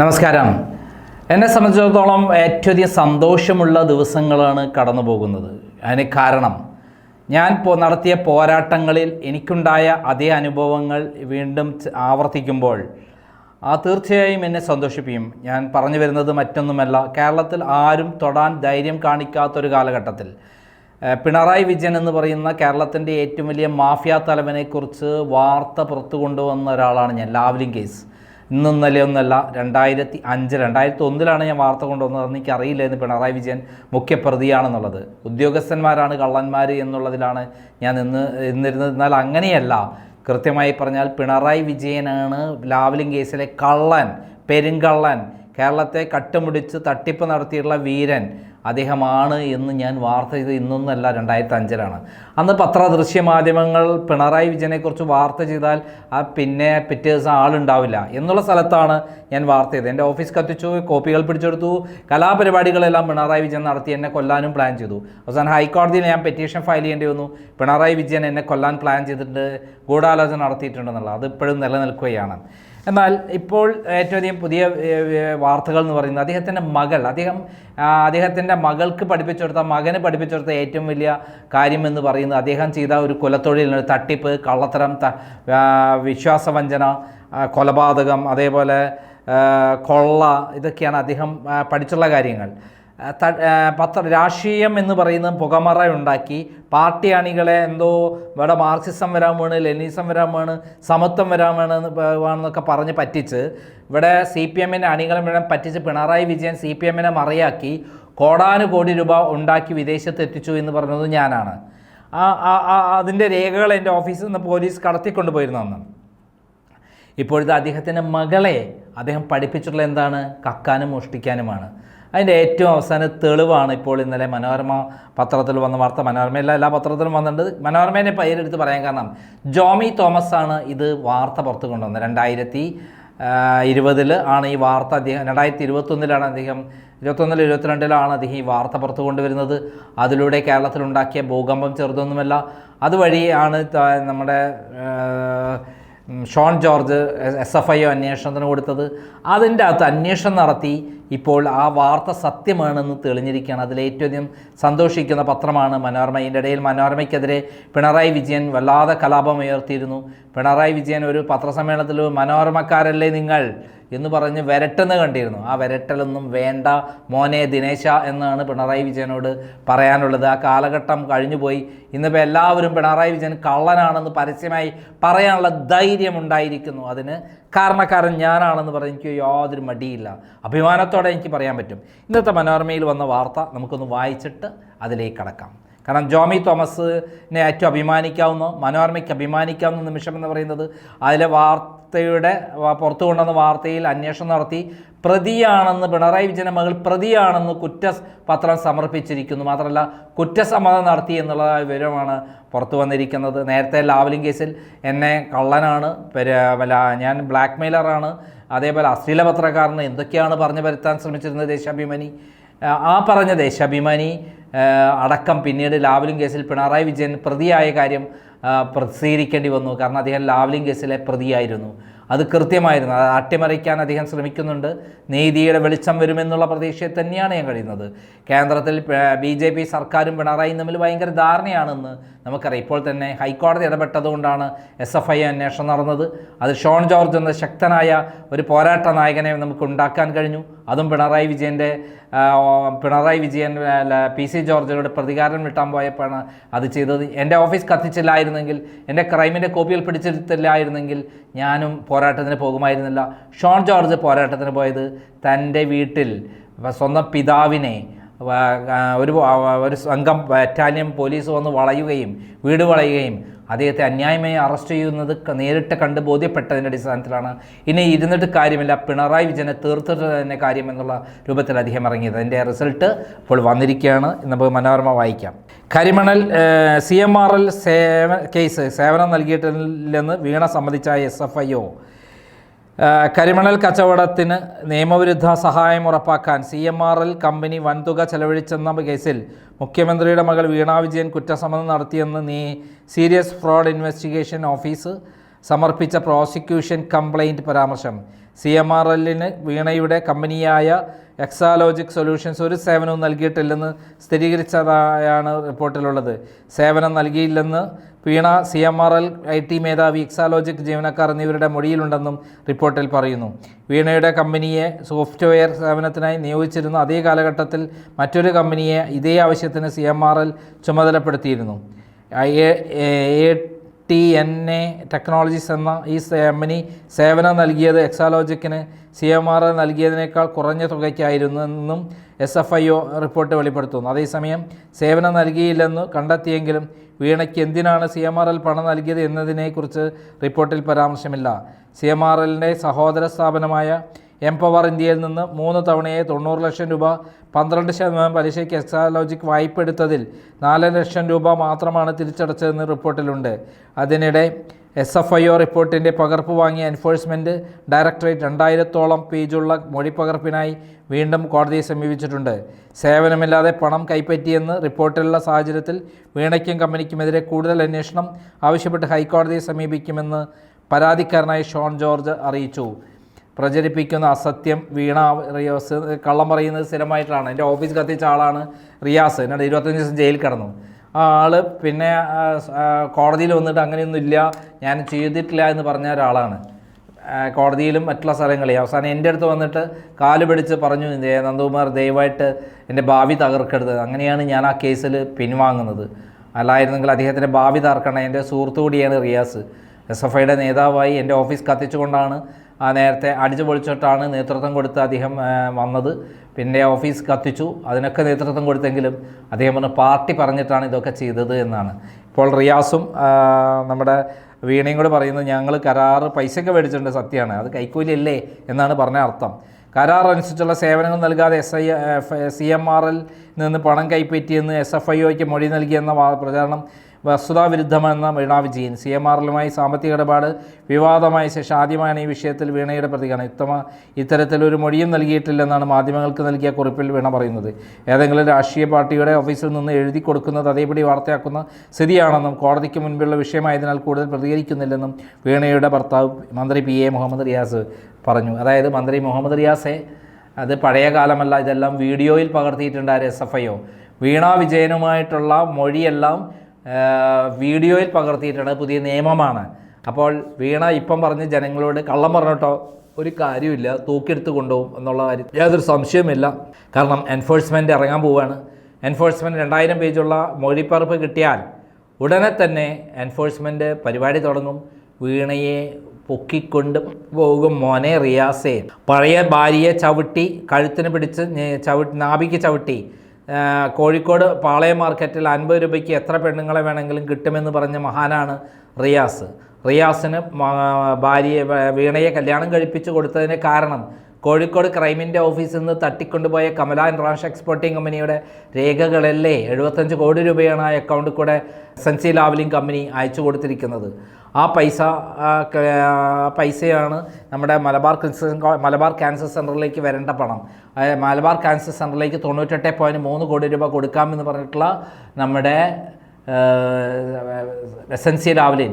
നമസ്കാരം. എന്നെ സംബന്ധിച്ചിടത്തോളം ഏറ്റവും അധികം സന്തോഷമുള്ള ദിവസങ്ങളാണ് കടന്നു പോകുന്നത് അതിന് കാരണം ഞാൻ നടത്തിയ പോരാട്ടങ്ങളിൽ എനിക്കുണ്ടായ അതേ അനുഭവങ്ങൾ വീണ്ടും ആവർത്തിക്കുമ്പോൾ ആ തീർച്ചയായും എന്നെ സന്തോഷിപ്പിക്കും ഞാൻ പറഞ്ഞു വരുന്നത് മറ്റൊന്നുമല്ല കേരളത്തിൽ ആരും തൊടാൻ ധൈര്യം കാണിക്കാത്തൊരു കാലഘട്ടത്തിൽ. പിണറായി വിജയൻ എന്ന് പറയുന്ന കേരളത്തിന്റെ ഏറ്റവും വലിയ മാഫിയ തലവനെക്കുറിച്ച് വാർത്ത പുറത്തു കൊണ്ടുവന്ന ഒരാളാണ് ഞാൻ ലാവ്ലിംഗ് കേസ്. ഇന്നും ഒന്നല്ല രണ്ടായിരത്തി അഞ്ച് രണ്ടായിരത്തി ഒന്നിലാണ് ഞാൻ വാർത്ത കൊണ്ടുവന്നത്. അറിയില്ല എന്ന് പിണറായി വിജയൻ മുഖ്യപ്രതിയാണെന്നുള്ളത്. ഉദ്യോഗസ്ഥന്മാരാണ് കള്ളന്മാർ എന്നുള്ളതിലാണ് ഞാൻ ഇന്ന് ഇന്നിരുന്നത് എന്നാൽ അങ്ങനെയല്ല. കൃത്യമായി പറഞ്ഞാൽ പിണറായി വിജയനാണ് ലാവലിംഗ് കേസിലെ കള്ളൻ പെരുങ്കള്ളൻ കേരളത്തെ കട്ടുമുടിച്ച് തട്ടിപ്പ് നടത്തിയിട്ടുള്ള വീരൻ. അദ്ദേഹമാണ് എന്ന് ഞാൻ വാർത്ത ചെയ്ത് ഇന്നൊന്നല്ല രണ്ടായിരത്തി അഞ്ചിലാണ് അന്ന് പത്രദൃശ്യ മാധ്യമങ്ങൾ പിണറായി വിജയനെക്കുറിച്ച് വാർത്ത ചെയ്താൽ ആ പിന്നെ പിറ്റേ ദിവസം ആളുണ്ടാവില്ല എന്നുള്ള സ്ഥലത്താണ് ഞാൻ വാർത്ത ചെയ്തത്. എന്റെ ഓഫീസ് കത്തിച്ചു കോപ്പികൾ പിടിച്ചെടുത്തു കലാപരിപാടികളെല്ലാം പിണറായി വിജയൻ നടത്തി എന്നെ കൊല്ലാനും പ്ലാൻ ചെയ്തു. അവസാനം ഹൈക്കോടതിയിൽ ഞാൻ പെറ്റീഷൻ ഫയൽ ചെയ്യേണ്ടി വന്നു. പിണറായി വിജയൻ എന്നെ കൊല്ലാൻ പ്ലാൻ ചെയ്തിട്ടുണ്ട് ഗൂഢാലോചന നടത്തിയിട്ടുണ്ടെന്നുള്ളത്. അത് ഇപ്പോഴും നിലനിൽക്കുകയാണ്. എന്നാൽ ഇപ്പോൾ ഏറ്റവും അധികം പുതിയ വാർത്തകൾ എന്ന് പറയുന്നത് അദ്ദേഹത്തിന്റെ മകൾ അദ്ദേഹം അദ്ദേഹത്തിന്റെ മകൾക്ക് പഠിപ്പിച്ചു കൊടുത്ത മകന് പഠിപ്പിച്ചു കൊടുത്ത ഏറ്റവും വലിയ കാര്യം എന്ന് പറയുന്നത് അദ്ദേഹം ചെയ്ത ഒരു കുലത്തൊഴിലിന് തട്ടിപ്പ് കള്ളത്തരം വിശ്വാസവഞ്ചന കൊലപാതകം അതേപോലെ കൊള്ള ഇതൊക്കെയാണ് അദ്ദേഹം പഠിച്ചുള്ള കാര്യങ്ങൾ. പത്ര രാഷ്ട്രീയം എന്ന് പറയുന്ന പുകമറ ഉണ്ടാക്കി പാർട്ടി അണികളെ എന്തോ ഇവിടെ മാർക്സിസം വരാൻ വേണ് ലെനിസം വരാൻ വേണ് സമത്വം വരാൻ വേണമെന്ന് വേണമെന്നൊക്കെ പറഞ്ഞ് പറ്റിച്ച് ഇവിടെ സി പി എമ്മിന്റെ അണികളെ മുഴുവൻ പറ്റിച്ച് പിണറായി വിജയൻ സി പി എമ്മിനെ മറിയാക്കി കോടാനുകോടി രൂപ ഉണ്ടാക്കി വിദേശത്ത് എത്തിച്ചു എന്ന് പറഞ്ഞത് ഞാനാണ്. അതിന്റെ രേഖകൾ എന്റെ ഓഫീസിൽ നിന്ന് പോലീസ് കടത്തിക്കൊണ്ടുപോയിരുന്നു അന്ന് ഇപ്പോഴത്തെ അദ്ദേഹത്തിന്റെ മകളെ അദ്ദേഹം പഠിപ്പിച്ചിട്ടുള്ള എന്താണ്? കക്കാനും മോഷ്ടിക്കാനുമാണ്. അതിന്റെ ഏറ്റവും അവസാന തെളിവാണ് ഇപ്പോൾ ഇന്നലെ മനോരമ പത്രത്തിൽ വന്ന വാർത്ത. മനോരമയില്ല എല്ലാ പത്രത്തിലും വന്നിട്ടുണ്ട്. മനോരമേന്റെ പേരെടുത്ത് പറയാൻ കാരണം ജോമി തോമസ് ആണ് ഇത് വാർത്ത പുറത്തു കൊണ്ടുവന്നത്. രണ്ടായിരത്തി ഇരുപതിൽ ആണ് ഈ വാർത്ത അദ്ദേഹം രണ്ടായിരത്തി ഇരുപത്തൊന്നിലാണ് അദ്ദേഹം ഇരുപത്തൊന്നിൽ ഇരുപത്തിരണ്ടിലാണ് അദ്ദേഹം ഈ വാർത്ത പുറത്തു കൊണ്ടുവരുന്നത്. അതിലൂടെ കേരളത്തിലുണ്ടാക്കിയ ഭൂകമ്പം ചെറുതൊന്നുമല്ല. അതുവഴിയാണ് നമ്മുടെ Shone George S F I O അന്വേഷണത്തിന് കൊടുത്തത്. അതിന്റെ അകത്ത് അന്വേഷണം നടത്തി ഇപ്പോൾ ആ വാർത്ത സത്യമാണെന്ന് തെളിഞ്ഞിരിക്കുകയാണ്. അധികം സന്തോഷിക്കുന്ന പത്രമാണ് മനോരമ. ഇതിന്റെ ഇടയിൽ മനോരമയ്ക്കെതിരെ പിണറായി വിജയൻ വല്ലാതെ കലാപം ഉയർത്തിയിരുന്നു. പിണറായി വിജയൻ ഒരു പത്രസമ്മേളനത്തിൽ മനോരമക്കാരല്ലേ നിങ്ങൾ? എന്ന് പറഞ്ഞ് വരട്ടെന്ന് കണ്ടിരുന്നു. ആ വരട്ടലൊന്നും വേണ്ട മോനെ ദിനേശ എന്നാണ് പിണറായി വിജയനോട് പറയാനുള്ളത്. ആ കാലഘട്ടം കഴിഞ്ഞുപോയി. ഇന്നിപ്പോൾ എല്ലാവരും പിണറായി വിജയൻ കള്ളനാണെന്ന് പരസ്യമായി പറയാനുള്ള ധൈര്യം ഉണ്ടായിരിക്കുന്നു. അതിന് കാരണക്കാരൻ ഞാനാണെന്ന് പറഞ്ഞ് എനിക്ക് യാതൊരു മടിയില്ല. അഭിമാനത്തോടെ എനിക്ക് പറയാൻ പറ്റും. ഇന്നത്തെ മനോരമയിൽ വന്ന വാർത്ത നമുക്കൊന്ന് വായിച്ചിട്ട് അതിലേക്ക് കടക്കാം. കാരണം ജോമി തോമസിനെ ഏറ്റവും അഭിമാനിക്കാവുന്ന മനോരമയ്ക്ക് അഭിമാനിക്കാവുന്ന നിമിഷം എന്ന് പറയുന്നത് അതിലെ വാർത്തയുടെ പുറത്തു കൊണ്ടുവന്ന വാർത്തയിൽ അന്വേഷണം നടത്തി പ്രതിയാണെന്ന് പിണറായി വിജയൻ മകൾ പ്രതിയാണെന്ന് കുറ്റപത്രം സമർപ്പിച്ചിരിക്കുന്നു. മാത്രമല്ല കുറ്റസമ്മതം നടത്തി എന്നുള്ള വിവരമാണ് പുറത്തു വന്നിരിക്കുന്നത്. നേരത്തെ ലാവലിംഗ് കേസിൽ എന്നെ കള്ളനാണ് ഞാൻ ബ്ലാക്ക് മെയിലറാണ് അതേപോലെ അശ്ലീല പത്രക്കാരന് എന്തൊക്കെയാണ് പറഞ്ഞു വരുത്താൻ ശ്രമിച്ചിരുന്നത് ദേശാഭിമാനി? ആ, പറഞ്ഞ ദേശാഭിമാനി അടക്കം പിന്നീട് ലാവലിംഗ് കേസിൽ പിണറായി വിജയൻ പ്രതിയായ കാര്യം പ്രസിദ്ധീകരിക്കേണ്ടി വന്നു. കാരണം അദ്ദേഹം ലാവലിംഗ് കേസിലെ പ്രതിയായിരുന്നു. അത് കൃത്യമായിരുന്നു. അത് അട്ടിമറിക്കാൻ അദ്ദേഹം ശ്രമിക്കുന്നുണ്ട്. നീതിയുടെ വെളിച്ചം വരുമെന്നുള്ള പ്രതീക്ഷയെ തന്നെയാണ് ഞാൻ കഴിയുന്നത്. കേന്ദ്രത്തിൽ ബി ജെ പി സർക്കാരും പിണറായിയും തമ്മിൽ ഭയങ്കര ധാരണയാണെന്ന് നമുക്കറിയാം. ഇപ്പോൾ തന്നെ ഹൈക്കോടതി ഇടപെട്ടതുകൊണ്ടാണ് എസ് എഫ് ഐ അന്വേഷണം നടന്നത്. അത് ഷോൺ ജോർജ് എന്ന ശക്തനായ ഒരു പോരാട്ട നായകനെ നമുക്ക് ഉണ്ടാക്കാൻ കഴിഞ്ഞു. അതും പിണറായി വിജയന്റെ പിണറായി വിജയൻ പി സി ജോർജിനോട് പ്രതികാരം വിട്ടാൻ പോയപ്പോഴാണ് അത് ചെയ്തത്. എന്റെ ഓഫീസ് കത്തിച്ചില്ലായിരുന്നെങ്കിൽ എന്റെ ക്രൈമിന്റെ കോപ്പികൾ പിടിച്ചെടുത്തില്ലായിരുന്നെങ്കിൽ ഞാനും പോരാട്ടത്തിന് പോകുമായിരുന്നില്ല. ഷോൺ ജോർജ് പോരാട്ടത്തിന് പോയത് തന്റെ വീട്ടിൽ സ്വന്തം പിതാവിനെ ഒരു ഒരു സംഘം ബറ്റാലിയൻ പോലീസ് വന്ന് വളയുകയും വീട് വളയുകയും അദ്ദേഹത്തെ അന്യായമായി അറസ്റ്റ് ചെയ്യുന്നത് നേരിട്ട് കണ്ട് ബോധ്യപ്പെട്ടതിന്റെ അടിസ്ഥാനത്തിലാണ്. ഇനി ഇരുന്നിട്ട് കാര്യമില്ല. പിണറായി വിജയനെ തീർത്തിട്ട് തന്നെ കാര്യം എന്നുള്ള രൂപത്തിൽ അദ്ദേഹം ഇറങ്ങിയത്. അതിന്റെ റിസൾട്ട് ഇപ്പോൾ വന്നിരിക്കുകയാണ്. നമുക്ക് മനോരമ വായിക്കാം. കരിമണൽ സി എം ആർ എൽ സേവ കേസ് സേവനം നൽകിയിട്ടില്ലെന്ന് വീണ സമ്മതിച്ച എസ് എഫ് ഐ ഒ. കരിമണൽ കച്ചവടത്തിന് നിയമവിരുദ്ധ സഹായം ഉറപ്പാക്കാൻ C M R L company വൻതുക ചെലവഴിച്ചെന്ന കേസിൽ മുഖ്യമന്ത്രിയുടെ മകൾ വീണ വിജയൻ കുറ്റസമ്മതം നടത്തിയെന്ന് നീ സീരിയസ് ഫ്രോഡ് ഇൻവെസ്റ്റിഗേഷൻ ഓഫീസ് സമർപ്പിച്ച പ്രോസിക്യൂഷൻ കംപ്ലൈന്റ് പരാമർശം. സി എം ആർ എല്ലിന് വീണയുടെ കമ്പനിയായ എക്സാലോജിക് സൊല്യൂഷൻസ് ഒരു സേവനവും നൽകിയിട്ടില്ലെന്ന് സ്ഥിരീകരിച്ചതായാണ് റിപ്പോർട്ടിലുള്ളത്. സേവനം നൽകിയില്ലെന്ന് Veena C M R L I T മേധാവി എക്സാലോജിക് ജീവനക്കാർ എന്നിവരുടെ മൊഴിയിലുണ്ടെന്നും റിപ്പോർട്ടിൽ പറയുന്നു. വീണയുടെ കമ്പനിയെ സോഫ്റ്റ്വെയർ സേവനത്തിനായി നിയോഗിച്ചിരുന്ന അതേ കാലഘട്ടത്തിൽ മറ്റൊരു കമ്പനിയെ ഇതേ ആവശ്യത്തിന് സി എം ആർ എൽ ചുമതലപ്പെടുത്തിയിരുന്നു. ടി എൻ എ ടെക്നോളജീസ് എന്ന ഈ കമ്പനി സേവനം നൽകിയത് എക്സാലോജിക്കിന് സി എം ആർ നൽകിയതിനേക്കാൾ കുറഞ്ഞ തുകയ്ക്കായിരുന്നു എന്നും S F I O report വെളിപ്പെടുത്തുന്നു. അതേസമയം സേവനം നൽകിയില്ലെന്ന് കണ്ടെത്തിയെങ്കിലും വീണയ്ക്ക് എന്തിനാണ് സി എം ആർ എൽ പണം നൽകിയത് എന്നതിനെക്കുറിച്ച് റിപ്പോർട്ടിൽ പരാമർശമില്ല. സി എം ആർ എല്ലിന്റെ സഹോദര സ്ഥാപനമായ എംപവർ ഇന്ത്യയിൽ നിന്ന് മൂന്ന് തവണയായി തൊണ്ണൂറ് ലക്ഷം രൂപ പന്ത്രണ്ട് ശതമാനം പലിശയ്ക്ക് എക്സാലോജിക് വായ്പ എടുത്തതിൽ നാല് ലക്ഷം രൂപ മാത്രമാണ് തിരിച്ചടച്ചതെന്ന് റിപ്പോർട്ടിലുണ്ട്. അതിനിടെ എസ് എഫ് ഐ ഒ റിപ്പോർട്ടിന്റെ പകർപ്പ് വാങ്ങിയ എൻഫോഴ്സ്മെന്റ് ഡയറക്ടറേറ്റ് രണ്ടായിരത്തോളം പേജുള്ള മൊഴിപ്പകർപ്പിനായി വീണ്ടും കോടതിയെ സമീപിച്ചിട്ടുണ്ട്. സേവനമില്ലാതെ പണം കൈപ്പറ്റിയെന്ന് റിപ്പോർട്ടിലുള്ള സാഹചര്യത്തിൽ വീണയ്ക്കും കമ്പനിക്കുമെതിരെ കൂടുതൽ അന്വേഷണം ആവശ്യപ്പെട്ട് ഹൈക്കോടതിയെ സമീപിക്കുമെന്ന് പരാതിക്കാരനായി ഷോൺ ജോർജ് അറിയിച്ചു. പ്രചരിപ്പിക്കുന്ന അസത്യം വീണ റിയാസ് കള്ളം പറയുന്നത് സ്ഥിരമായിട്ടാണ്. എന്റെ ഓഫീസ് കത്തിച്ച ആളാണ് റിയാസ്. എന്നോട് ഇരുപത്തഞ്ച് ദിവസം ജയിലിൽ കിടന്നു. ആ ആൾ പിന്നെ കോടതിയിൽ വന്നിട്ട് അങ്ങനെയൊന്നും ഇല്ല. ഞാൻ ചെയ്തിട്ടില്ല എന്ന് പറഞ്ഞ ഒരാളാണ്. കോടതിയിലും മറ്റുള്ള സ്ഥലങ്ങളിൽ അവസാനം എന്റെ അടുത്ത് വന്നിട്ട് കാൽ പിടിച്ച് പറഞ്ഞു "ദേ, നന്ദകുമാർ ദയവായിട്ട് എന്റെ ഭാവി തകർക്കരുത്. അങ്ങനെയാണ് ഞാൻ ആ കേസിൽ പിൻവാങ്ങുന്നത്. അല്ലായിരുന്നെങ്കിൽ അദ്ദേഹത്തിന്റെ ഭാവി തകർക്കണം. എന്റെ സുഹൃത്തു കൂടിയാണ് റിയാസ്. എസ് എഫ് ഐയുടെ നേതാവായി എന്റെ ഓഫീസ് കത്തിച്ചുകൊണ്ടാണ് നേരത്തെ അടിച്ചു പൊളിച്ചിട്ടാണ് നേതൃത്വം കൊടുത്ത് അദ്ദേഹം വന്നത്. പിന്നെ ഓഫീസ് കത്തിച്ചു. അതിനൊക്കെ നേതൃത്വം കൊടുത്തെങ്കിലും അദ്ദേഹം പറഞ്ഞു പാർട്ടി പറഞ്ഞിട്ടാണ് ഇതൊക്കെ ചെയ്തത് എന്നാണ്. ഇപ്പോൾ റിയാസും നമ്മുടെ വീണയും കൂടെ പറയുന്നത് ഞങ്ങൾ കരാറ് പൈസയൊക്കെ മേടിച്ചിട്ടുണ്ട് സത്യമാണ്. അത് കൈക്കൂലിയല്ലേ എന്നാണ് പറഞ്ഞ അർത്ഥം. കരാർ അനുസരിച്ചുള്ള സേവനങ്ങൾ നൽകാതെ S I C M R L നിന്ന് പണം കൈപ്പറ്റിയെന്ന് എസ് എഫ് ഐ ഒക്ക് മൊഴി നൽകിയെന്ന പ്രചാരണം വസ്തുതാവിരുദ്ധമെന്ന വീണ വിജയൻ സി. എം. ആറിലുമായി സാമ്പത്തിക ഇടപാട് വിവാദമായ ശേഷം ആദ്യമാണ് ഈ വിഷയത്തിൽ വീണയുടെ പ്രതികരണം. ഇത്തമ ഇത്തരത്തിലൊരു മൊഴിയും നൽകിയിട്ടില്ലെന്നാണ് മാധ്യമങ്ങൾക്ക് നൽകിയ കുറിപ്പിൽ വീണ പറയുന്നത്. ഏതെങ്കിലും രാഷ്ട്രീയ പാർട്ടിയുടെ ഓഫീസിൽ നിന്ന് എഴുതി കൊടുക്കുന്നത് അതേപടി വാർത്തയാക്കുന്ന സ്ഥിതിയാണെന്നും കോടതിക്ക് മുൻപുള്ള വിഷയമായതിനാൽ കൂടുതൽ പ്രതികരിക്കുന്നില്ലെന്നും വീണയുടെ ഭർത്താവ് മന്ത്രി പി. എ. മുഹമ്മദ് റിയാസ് പറഞ്ഞു. അതായത് മന്ത്രി മുഹമ്മദ് റിയാസെ അത് പഴയ കാലമല്ല ഇതെല്ലാം വീഡിയോയിൽ പകർത്തിയിട്ടുണ്ട് ആ എസ് എഫ് ഐ വീണ വിജയനുമായിട്ടുള്ള മൊഴിയെല്ലാം വീഡിയോയിൽ പകർത്തിയിട്ടുണ്ട്. പുതിയ നിയമമാണ്. അപ്പോൾ വീണ ഇപ്പം പറഞ്ഞ് ജനങ്ങളോട് കള്ളം പറഞ്ഞിട്ടോ? ഒരു കാര്യമില്ല തൂക്കിയെടുത്ത് കൊണ്ടുപോകും എന്നുള്ള കാര്യം യാതൊരു സംശയവുമില്ല. കാരണം എൻഫോഴ്സ്മെന്റ് ഇറങ്ങാൻ പോവുകയാണ്. എൻഫോഴ്സ്മെന്റ് രണ്ടായിരം പേജുള്ള മൊഴിപ്പറപ്പ് കിട്ടിയാൽ ഉടനെ തന്നെ എൻഫോഴ്സ്മെന്റ് പരിപാടി തുടങ്ങും. വീണയെ പൊക്കിക്കൊണ്ട് പോകും മോനെ റിയാസേ. പഴയ ഭാര്യയെ ചവിട്ടി കഴുത്തിന് പിടിച്ച് ചവി നാഭിക്ക് ചവിട്ടി. കോഴിക്കോട് പാളയം മാർക്കറ്റിൽ അൻപത് രൂപയ്ക്ക് എത്ര പെണ്ണുങ്ങളെ വേണമെങ്കിലും കിട്ടുമെന്ന് പറഞ്ഞ മഹാനാണ് റിയാസ്. റിയാസിന് ഭാര്യയെ വീണയെ കല്യാണം കഴിപ്പിച്ചു കൊടുത്തതിന് കാരണം കോഴിക്കോട് ക്രൈമിന്റെ ഓഫീസിൽ നിന്ന് തട്ടിക്കൊണ്ടുപോയ കമല ഇൻട്രാൻഷ് എക്സ്പോർട്ടിംഗ് കമ്പനിയുടെ രേഖകളല്ലേ? എഴുപത്തഞ്ച് കോടി രൂപയാണ് ആ അക്കൗണ്ടിൽ കൂടെ S N C Lavalin company അയച്ചു കൊടുത്തിരിക്കുന്നത്. ആ പൈസ പൈസയാണ് നമ്മുടെ മലബാർ മലബാർ ക്യാൻസർ സെന്ററിലേക്ക് വരേണ്ട പണം. മലബാർ ക്യാൻസർ സെന്ററിലേക്ക് തൊണ്ണൂറ്റെട്ട് പോയിന്റ് മൂന്ന് കോടി രൂപ കൊടുക്കാമെന്ന് പറഞ്ഞിട്ടുള്ള നമ്മുടെ എസ് എൻ സി രാവിലെ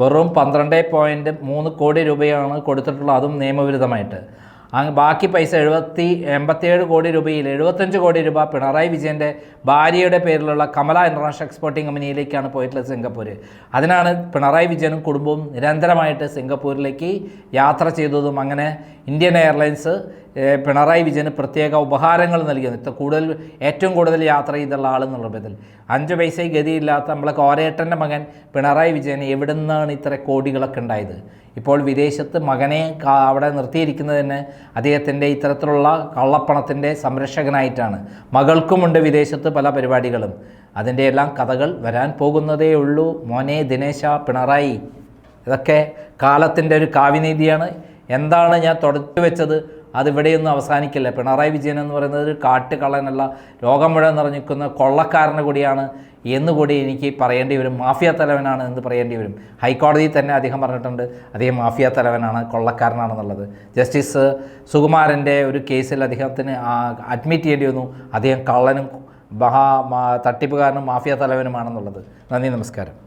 വെറും പന്ത്രണ്ട് പോയിന്റ് മൂന്ന് കോടി രൂപയാണ് കൊടുത്തിട്ടുള്ളത് അതും നിയമവിരുദ്ധമായിട്ട്. അങ്ങ് ബാക്കി പൈസ എഴുപത്തി എൺപത്തിയേഴ് കോടി രൂപയിൽ എഴുപത്തഞ്ച് കോടി രൂപ പിണറായി വിജയന്റെ ഭാര്യയുടെ പേരിലുള്ള കമല ഇന്റർനാഷണൽ എക്സ്പോർട്ടിംഗ് കമ്പനിയിലേക്കാണ് പോയിട്ടുള്ളത് സിംഗപ്പൂർ അതിനാണ് പിണറായി വിജയനും കുടുംബവും നിരന്തരമായിട്ട് സിംഗപ്പൂരിലേക്ക് യാത്ര ചെയ്തതും അങ്ങനെ ഇന്ത്യൻ എയർലൈൻസ് പിണറായി വിജയന് പ്രത്യേക ഉപഹാരങ്ങൾ നൽകിയത്. കൂടുതൽ ഏറ്റവും കൂടുതൽ യാത്ര ചെയ്തുള്ള ആളെന്നുള്ള വിധത്തിൽ അഞ്ച് പൈസ ഗതിയില്ലാത്ത നമ്മളെ കോരേട്ടന്റെ മകൻ പിണറായി വിജയൻ എവിടെ നിന്നാണ് ഇത്ര കോടികളൊക്കെ ഉണ്ടായത്? ഇപ്പോൾ വിദേശത്ത് മകനെ അവിടെ നിർത്തിയിരിക്കുന്നതിന് അദ്ദേഹത്തിന്റെ ഇത്തരത്തിലുള്ള കള്ളപ്പണത്തിന്റെ സംരക്ഷകനായിട്ടാണ്. മകൾക്കുമുണ്ട് വിദേശത്ത് പല പരിപാടികളും. അതിന്റെ എല്ലാം കഥകൾ വരാൻ പോകുന്നതേ ഉള്ളൂ. മോനെ ദിനേശ പിണറായി. ഇതൊക്കെ കാലത്തിന്റെ ഒരു കാവ്യനീതിയാണ്. എന്താണ് ഞാൻ തുടച്ചു വെച്ചത്? അതിവിടെയൊന്നും അവസാനിക്കില്ല. പിണറായി വിജയൻ എന്ന് പറയുന്നത് ഒരു കാട്ടുകള്ളനല്ല. ലോകം മുഴുവൻ നിറഞ്ഞിരിക്കുന്ന കൊള്ളക്കാരന് കൂടിയാണ് എന്നുകൂടി എനിക്ക് പറയേണ്ടി വരും. മാഫിയ തലവനാണ് എന്ന് പറയേണ്ടി വരും. ഹൈക്കോടതിയിൽ തന്നെ അദ്ദേഹം പറഞ്ഞിട്ടുണ്ട് അദ്ദേഹം മാഫിയ തലവനാണ് കൊള്ളക്കാരനാണെന്നുള്ളത്. ജസ്റ്റിസ് സുകുമാരന്റെ ഒരു കേസിൽ അദ്ദേഹത്തിന് അഡ്മിറ്റ് ചെയ്യേണ്ടി വന്നു. അദ്ദേഹം കള്ളനും മഹാ തട്ടിപ്പുകാരനും മാഫിയ തലവനുമാണെന്നുള്ളത്. നന്ദി നമസ്കാരം.